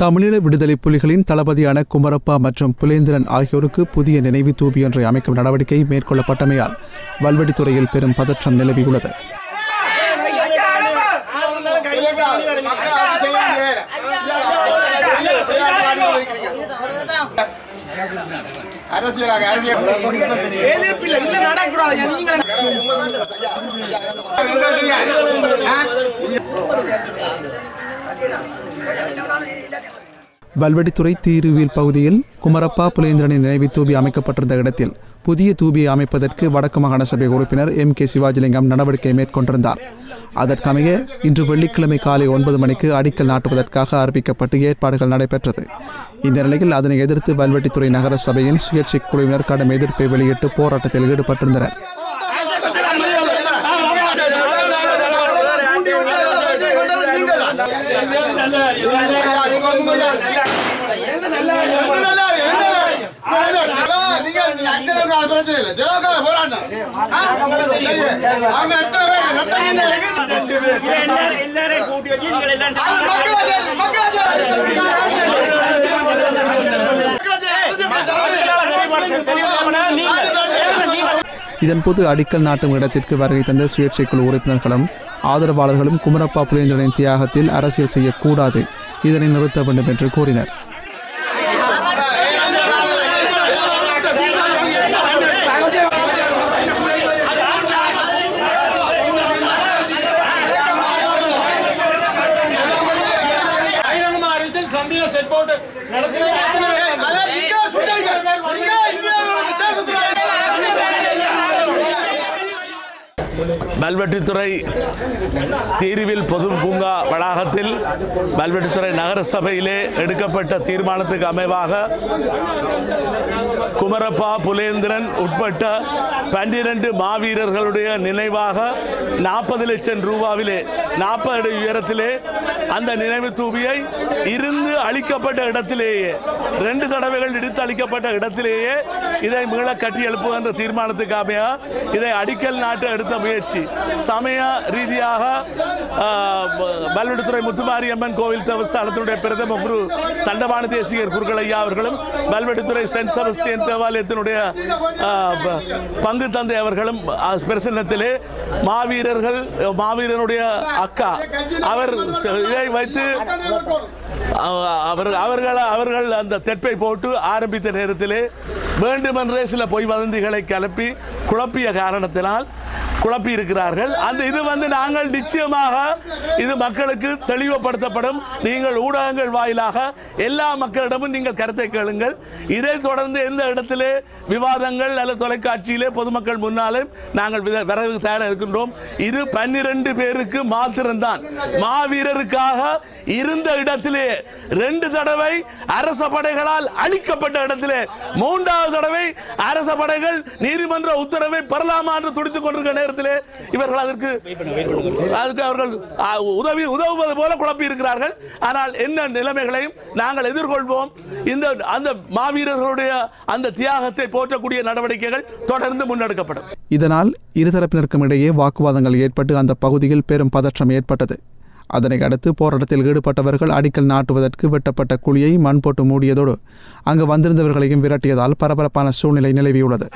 தமிழீழ விடுதலை புலிகளின் தளபதியான குமரப்பா மற்றும் புலேந்திரன் ஆகியோருக்கு புதிய நினைவு தூபி ஒன்றை அமைக்கும் நடவடிக்கை மேற்கொள்ளப்பட்டமையால் வல்வெடித்துறையில் பெரும் பதற்றம் நிலவியுள்ளது. அரசியல் வல்வெடித்துறை தீருவில் பகுதியில் குமரப்பா புலேந்திரனின் நினைவு தூபி அமைக்கப்பட்டிருந்த இடத்தில் புதிய தூபியை அமைப்பதற்கு வடக்கு மாகாண சபை உறுப்பினர் எம் கே சிவாஜிலிங்கம் நடவடிக்கை மேற்கொண்டிருந்தார். அதற்கமைய இன்று வெள்ளிக்கிழமை காலை ஒன்பது மணிக்கு அடிக்கல் நாட்டுவதற்காக அறிவிக்கப்பட்டு ஏற்பாடுகள் நடைபெற்றது. இந்த நிலையில் அதனை எதிர்த்து வல்வெட்டித்துறை நகர சபையின் சுயேட்சை குழுவினர் கடும் எதிர்ப்பை வெளியிட்டு போராட்டத்தில் ஈடுபட்டிருந்தனர். எல்லாரையும் கூட்டி வச்சு நீங்கள் எல்லாம் இதன்போது அடிக்கல் நாட்டும் இடத்திற்கு வருகை தந்த சுயேட்சை குழு உறுப்பினர்களும் ஆதரவாளர்களும் குமரப்பா புலேந்திரனின் தியாகத்தில் அரசியல் செய்யக்கூடாது. இதனை நிறுத்த வேண்டும் என்று கூறினர். பல்வெட்டித்துறை தீர்வில் பொது பூங்கா வளாகத்தில் பல்வெட்டித்துறை நகர சபையிலே எடுக்கப்பட்ட தீர்மானத்துக்கு அமைவாக குமரப்பா புலேந்திரன் உட்பட்ட பன்னிரண்டு மாவீரர்களுடைய நினைவாக நாற்பது லட்சம் ரூபாவிலே நாற்பது அடி உயரத்திலே அந்த நினைவு தூபியை இருந்து அளிக்கப்பட்ட இடத்திலேயே ரெண்டு தடவைகள் இடித்து அளிக்கப்பட்ட இடத்திலேயே இதை மீள கட்டி எழுப்புகின்ற தீர்மானத்துக்கு இதை அடிக்கல் நாட்டு எடுத்த முயற்சி. சமய ரீதியாக பல்வெடுத்துறை முத்துமாரி அம்மன் கோவில் தேவஸ்தானத்தினுடைய பிரதம குரு தண்டபாணி தேசிகர் குருக்கள் அவர்களும் பல்வெடுத்துறை சென்ட் செபஸ்தியன் தேவாலயத்தினுடைய பங்கு பங்கு தந்தை அவர்களும் பிரசன்னத்திலே மாவீரர்கள் மாவீரனுடைய அக்கா. அவர் இதை வைத்து அவர் அவர்கள் அவர்கள் அந்த தெற்பை போட்டு ஆரம்பித்த நேரத்திலே வேண்டுமென்றே சில பொய் வதந்திகளை கிளப்பி குழப்பிய காரணத்தினால் குழப்பி இருக்கிறார்கள். அந்த இது வந்து நாங்கள் நிச்சயமாக இது மக்களுக்கு தெளிவுபடுத்தப்படும். நீங்கள் ஊடகங்கள் வாயிலாக எல்லா மக்களிடமும் நீங்கள் கருத்தை கேளுங்கள். இதை தொடர்ந்து எந்த இடத்திலே விவாதங்கள் அல்லது தொலைக்காட்சியிலே பொதுமக்கள் முன்னாலே நாங்கள் வித- வரவு தயாராக இருக்கின்றோம் இது பன்னிரண்டு பேருக்கு மாத்திரம்தான். மாவீரருக்காக இருந்த இடத்திலே ரெண்டு தடவை அரச படைகளால் அழிக்கப்பட்ட இடத்திலே மூன்றாவது தடவை அரச படைகள் நீதிமன்ற உத்தரவை பெறலாமா என்று துடித்துக் கொண்டிருக்கிற நேரத்திலே இவர்கள் அதற்கு அதுக்கு அவர்கள் உதவி உதவுவது போல குழப்பி இருக்கிறார்கள். ஆனால் என்ன நிலைமைகளையும் நாங்கள் எதிர்கொள்வோம். இந்த அந்த மாவீரர்களுடைய அந்த தியாகத்தை போற்றக்கூடிய நடவடிக்கைகள் தொடர்ந்து முன்னெடுக்கப்படும். இதனால் இருதரப்பினருக்கும் இடையே வாக்குவாதங்கள் ஏற்பட்டு அந்த பகுதியில் பெரும் பதற்றம் ஏற்பட்டது. அதனை அடுத்து போராட்டத்தில் ஈடுபட்டவர்கள் அடிக்கல் நாட்டுவதற்கு வெட்டப்பட்ட குழியை மண் போட்டு மூடியதோடு அங்கு வந்திருந்தவர்களையும் விரட்டியதால் பரபரப்பான சூழ்நிலை நிலவியுள்ளது.